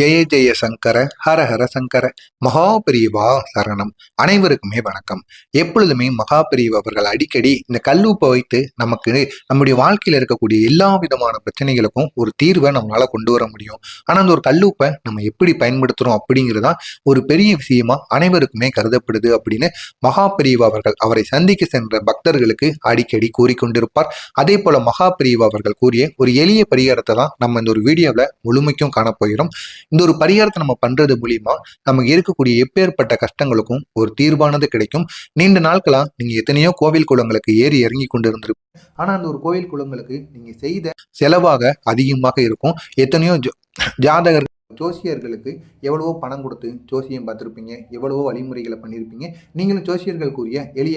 ஜெய ஜெய சங்கர ஹர ஹர சங்கர. மகாபிரிவா சரணம். அனைவருக்குமே வணக்கம். எப்பொழுதுமே மகாபிரிவா அவர்கள் அடிக்கடி இந்த கல்லூப்பை வைத்து நமக்கு நம்முடைய வாழ்க்கையில் இருக்கக்கூடிய எல்லா விதமான பிரச்சனைகளுக்கும் ஒரு தீர்வை நம்மளால கொண்டு வர முடியும். ஆனால் அந்த ஒரு கல்லூப்பை நம்ம எப்படி பயன்படுத்துறோம் அப்படிங்கிறதா ஒரு பெரிய விஷயமா அனைவருக்குமே கருதப்படுது அப்படின்னு மகாபிரிவா அவர்கள் அவரை சந்திக்க சென்ற பக்தர்களுக்கு அடிக்கடி கூறிக்கொண்டிருப்பார். அதே போல மகாபிரிவா அவர்கள் கூறிய ஒரு எளிய பரிகாரத்தை தான் நம்ம இந்த ஒரு வீடியோவில் முழுமைக்கும் காணப்போகிறோம். இந்த ஒரு பரிகாரத்தை நம்ம பண்றது மூலியமா நமக்கு இருக்கக்கூடிய எப்பேற்பட்ட கஷ்டங்களுக்கும் ஒரு தீர்வானது கிடைக்கும். நீண்ட நாட்களா நீங்க எத்தனையோ கோவில் குளங்களுக்கு ஏறி இறங்கி கொண்டு இருந்திருக்கும் ஆனா அந்த ஒரு கோவில் குளங்களுக்கு நீங்க செய்த செலவாக அதிகமாக இருக்கும். எத்தனையோ ஜாதகர் ஜாதகர்கள் ஜோசியர்களுக்கு எவ்வளவோ பணம் கொடுத்து ஜோசியம் பார்த்துருப்பீங்க. எவ்வளவோ வழிமுறைகளை பண்ணியிருப்பீங்க நீங்களும் ஜோசியர்களுக்குரிய எளிய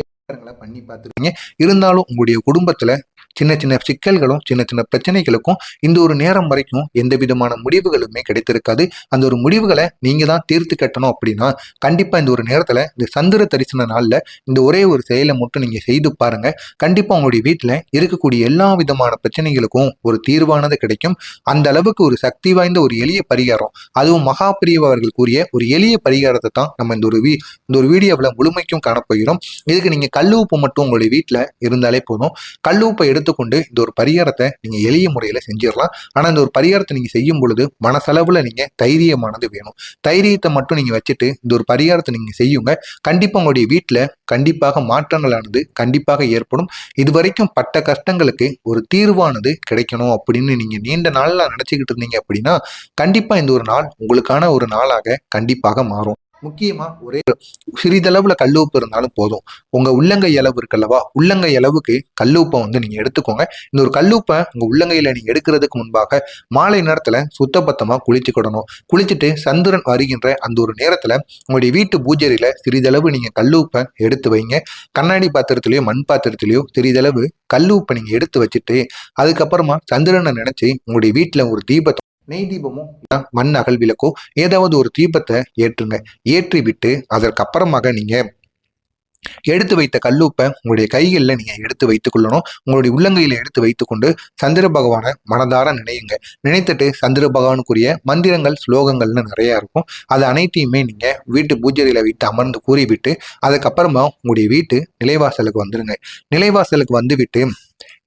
பண்ணி பார்த்துருப்பீங்க. இருந்தாலும் உங்களுடைய குடும்பத்துல சின்ன சின்ன சிக்கல்களும் சின்ன சின்ன பிரச்சனைகளுக்கும் இந்த ஒரு நேரம் வரைக்கும் எந்த விதமான முடிவுகளுமே கிடைத்திருக்காது. அந்த ஒரு முடிவுகளை நீங்கள் தான் தீர்த்து கட்டணும் அப்படின்னா கண்டிப்பாக இந்த ஒரு நேரத்தில் இந்த சந்திர தரிசன நாளில் இந்த ஒரே ஒரு செயலை மட்டும் நீங்கள் செய்து பாருங்கள் கண்டிப்பாக உங்களுடைய வீட்டில் இருக்கக்கூடிய எல்லா விதமான பிரச்சனைகளுக்கும் ஒரு தீர்வானது கிடைக்கும். அந்த அளவுக்கு ஒரு சக்தி வாய்ந்த ஒரு எளிய பரிகாரம் அதுவும் மகாபிரிவ அவர்கள் கூறிய ஒரு எளிய பரிகாரத்தை தான் நம்ம இந்த ஒரு வீ இந்த ஒரு வீடியோவில் முழுமைக்கும் காணப்போகிறோம். இதுக்கு நீங்கள் கல் உப்பு மட்டும் உங்களுடைய வீட்டில் இருந்தாலே போதும். கல் உப்பை எடுத்து எடுத்துக்கொண்டு இந்த ஒரு பரிகாரத்தை நீங்க எளிய முறையில செஞ்சிடலாம். ஆனா இந்த ஒரு பரிகாரத்தை நீங்க செய்யும் பொழுது மனசளவுல நீங்க தைரியமானது வேணும். தைரியத்தை மட்டும் நீங்க வச்சுட்டு இந்த ஒரு பரிகாரத்தை நீங்க செய்யுங்க. கண்டிப்பா உங்களுடைய வீட்டுல கண்டிப்பாக மாற்றங்களானது கண்டிப்பாக ஏற்படும். இதுவரைக்கும் பட்ட கஷ்டங்களுக்கு ஒரு தீர்வானது கிடைக்கணும் அப்படின்னு நீங்க நீண்ட நாள்ல நினைச்சுக்கிட்டு இருந்தீங்க அப்படின்னா கண்டிப்பா இந்த ஒரு நாள் உங்களுக்கான ஒரு நாளாக கண்டிப்பாக மாறும். முக்கியமா ஒரே சிறிதளவுல கல்லூப்பு இருந்தாலும் போதும். உங்க உள்ளங்கை அளவு இருக்குல்லவா உள்ளங்கை அளவுக்கு கல்லூப்பை வந்து நீங்க எடுத்துக்கோங்க. இந்த ஒரு கல்லூப்பை உங்க உள்ளங்கையில நீங்க எடுக்கிறதுக்கு முன்பாக மாலை நேரத்துல சுத்தபத்தமா குளிச்சுக்கிடணும். குளிச்சுட்டு சந்திரன் வருகின்ற அந்த ஒரு நேரத்துல உங்களுடைய வீட்டு பூஜையில சிறிதளவு நீங்க கல்லூப்பை எடுத்து வைங்க. கண்ணாடி பாத்திரத்திலயோ மண் பாத்திரத்திலயோ சிறிதளவு கல்லூப்பை நீங்க எடுத்து வச்சுட்டு அதுக்கப்புறமா சந்திரனை நினைச்சு உங்களுடைய வீட்டுல ஒரு தீபத்தை நெய் தீபமோ மண் அகல் விளக்கோ ஏதாவது ஒரு தீபத்தை ஏற்றுங்க. ஏற்றி விட்டு அதற்கப்புறமாக நீங்க எடுத்து வைத்த கல்லூப்பை உங்களுடைய கைகளில் நீங்கள் எடுத்து வைத்துக் கொள்ளணும். உங்களுடைய உள்ளங்கையில் எடுத்து வைத்துக்கொண்டு சந்திர பகவானை மனதார நினையுங்க. நினைத்துட்டு சந்திர பகவானுக்குரிய மந்திரங்கள் ஸ்லோகங்கள்னு நிறைய இருக்கும். அது அனைத்தையுமே நீங்கள் வீட்டு பூஜையில வைத்து அமர்ந்து கூறிவிட்டு அதுக்கப்புறமா உங்களுடைய வீட்டு நிலைவாசலுக்கு வந்துடுங்க நிலைவாசலுக்கு வந்துவிட்டு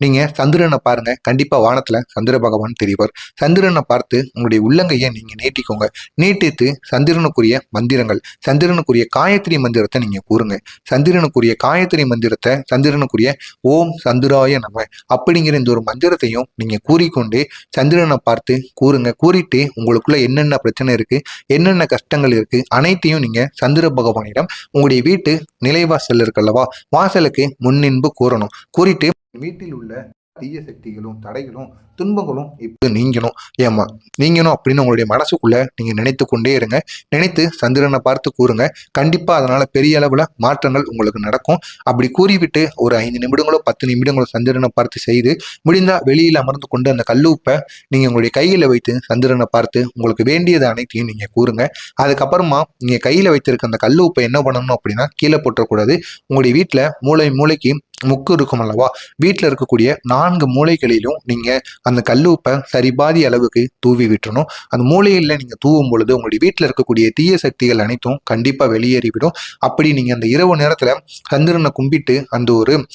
நீங்கள் நீங்க சந்திரனை பாருங்க. கண்டிப்பா வானத்துல சந்திர பகவான் தெரிவார். சந்திரனை பார்த்து உங்களுடைய உள்ளங்கையை நீங்க நீட்டிக்கோங்க. நீட்டித்து சந்திரனுக்குரிய மந்திரங்கள் சந்திரனுக்குரிய காயத்ரி மந்திரத்தை நீங்க கூறுங்க. சந்திரனுக்குரிய காயத்ரி மந்திரத்தை சந்திரனுக்குரிய ஓம் சந்திராய நம அப்படிங்கிற இந்த ஒரு மந்திரத்தையும் நீங்க கூறிக்கொண்டு சந்திரனை பார்த்து கூறுங்க. கூறிட்டு உங்களுக்குள்ள என்னென்ன பிரச்சனை இருக்கு என்னென்ன கஷ்டங்கள் இருக்கு அனைத்தையும் நீங்க சந்திர பகவானிடம் உங்களுடைய வீட்டு நிலைவாசல் இருக்கல்லவா வாசலுக்கு முன்னின்பு கூறணும். கூறிட்டு வீட்டில் உள்ள தீய சக்திகளும் தடைகளும் துன்பங்களும் இப்போ நீங்கணும் ஏமா நீங்கணும் அப்படின்னு உங்களுடைய மனசுக்குள்ள நீங்க நினைத்து கொண்டே இருங்க. நினைத்து சந்திரனை பார்த்து கூறுங்க. கண்டிப்பா அதனால பெரிய அளவுல மாற்றங்கள் உங்களுக்கு நடக்கும். அப்படி கூறிவிட்டு ஒரு ஐந்து நிமிடங்களோ பத்து நிமிடங்களோ சந்திரனை பார்த்து செய்து முடிந்தா வெளியில் அமர்ந்து கொண்டு அந்த கல்லூப்பை நீங்க உங்களுடைய கையில வைத்து சந்திரனை பார்த்து உங்களுக்கு வேண்டியது அனைத்தையும் நீங்க கூறுங்க. அதுக்கப்புறமா நீங்க கையில வைத்திருக்க அந்த கல்லூப்பை என்ன பண்ணணும் அப்படின்னா கீழே போட்டக்கூடாது. உங்களுடைய வீட்டுல மூளை மூளைக்கு முக்கு இருக்கும் அல்லவா? வீட்டில் இருக்கக்கூடிய நான்கு மூளைகளிலும் நீங்கள் அந்த கல்லூப்பை சரிபாதி அளவுக்கு தூவி விட்டுறணும். அந்த மூலையில் நீங்கள் தூவும் பொழுது உங்களுடைய வீட்டில் இருக்கக்கூடிய தீய சக்திகள் அனைத்தும் கண்டிப்பாக வெளியேறிவிடும். அப்படி நீங்கள் அந்த இரவு நேரத்தில் சந்திரனை கும்பிட்டு அந்த ஒரு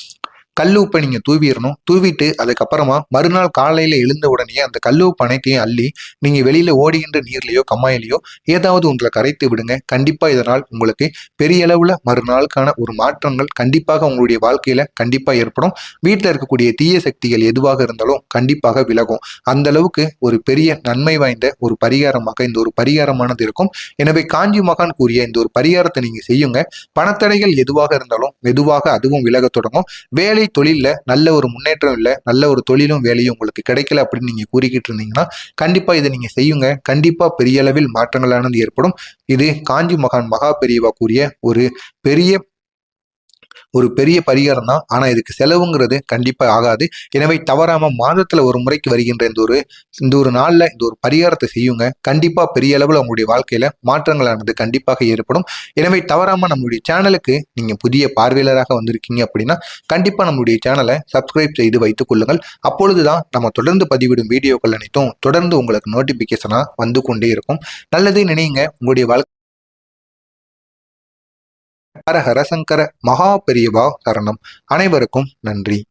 கல்லூப்பை நீங்க தூவிடணும் தூவிட்டு அதுக்கப்புறமா மறுநாள் காலையில எழுந்த உடனே அந்த கல்லூப்பு அனைத்தையும் அள்ளி நீங்க வெளியில ஓடுகின்ற நீர்லயோ கம்மாயிலையோ ஏதாவது உங்களை கரைத்து விடுங்க. கண்டிப்பா இதனால் உங்களுக்கு பெரிய அளவுல மறுநாளுக்கான ஒரு மாற்றங்கள் கண்டிப்பாக உங்களுடைய வாழ்க்கையில கண்டிப்பா ஏற்படும். வீட்டில் இருக்கக்கூடிய தீய சக்திகள் எதுவாக இருந்தாலும் கண்டிப்பாக விலகும். அந்த அளவுக்கு ஒரு பெரிய நன்மை வாய்ந்த ஒரு பரிகாரமாக இந்த ஒரு பரிகாரமானது இருக்கும். எனவே காஞ்சி மகான் கூறிய இந்த ஒரு பரிகாரத்தை நீங்க செய்யுங்க. பணத்தடைகள் எதுவாக இருந்தாலும் மெதுவாக அதுவும் விலகத் தொடங்கும். வேலை தொழிலில் நல்ல ஒரு முன்னேற்றம் இல்லை நல்ல ஒரு தொழிலும் வேலையும் உங்களுக்கு கிடைக்கல அப்படின்னு நீங்க கூறிக்கிட்டு இருந்தீங்கன்னா கண்டிப்பா இதை நீங்க செய்யுங்க. கண்டிப்பா பெரிய அளவில் மாற்றங்களானது ஏற்படும். இது காஞ்சி மகான் மகா பெரியவா கூறிய ஒரு பெரிய ஒரு பெரிய பரிகாரம் தான் ஆனால் இதுக்கு செலவுங்கிறது கண்டிப்பாக ஆகாது. எனவே தவறாமல் மாதத்தில் ஒரு முறைக்கு வருகின்ற இந்த ஒரு இந்த ஒரு நாளில் இந்த ஒரு பரிகாரத்தை செய்யுங்க. கண்டிப்பாக பெரிய அளவில் உங்களுடைய வாழ்க்கையில் மாற்றங்களானது கண்டிப்பாக ஏற்படும். எனவே தவறாமல் நம்மளுடைய சேனலுக்கு நீங்கள் புதிய பார்வையாளராக வந்திருக்கீங்க அப்படின்னா கண்டிப்பாக நம்மளுடைய சேனலை சப்ஸ்கிரைப் செய்து வைத்துக் கொள்ளுங்கள். அப்பொழுதுதான் நம்ம தொடர்ந்து பதிவிடும் வீடியோக்கள் அனைத்தும் தொடர்ந்து உங்களுக்கு நோட்டிஃபிகேஷனாக வந்து கொண்டே இருக்கும். நல்லதே நினைங்க. உங்களுடைய வாழ்க்கை ஹர சங்கர மகா பெரியவா சரணம். அனைவருக்கும் நன்றி.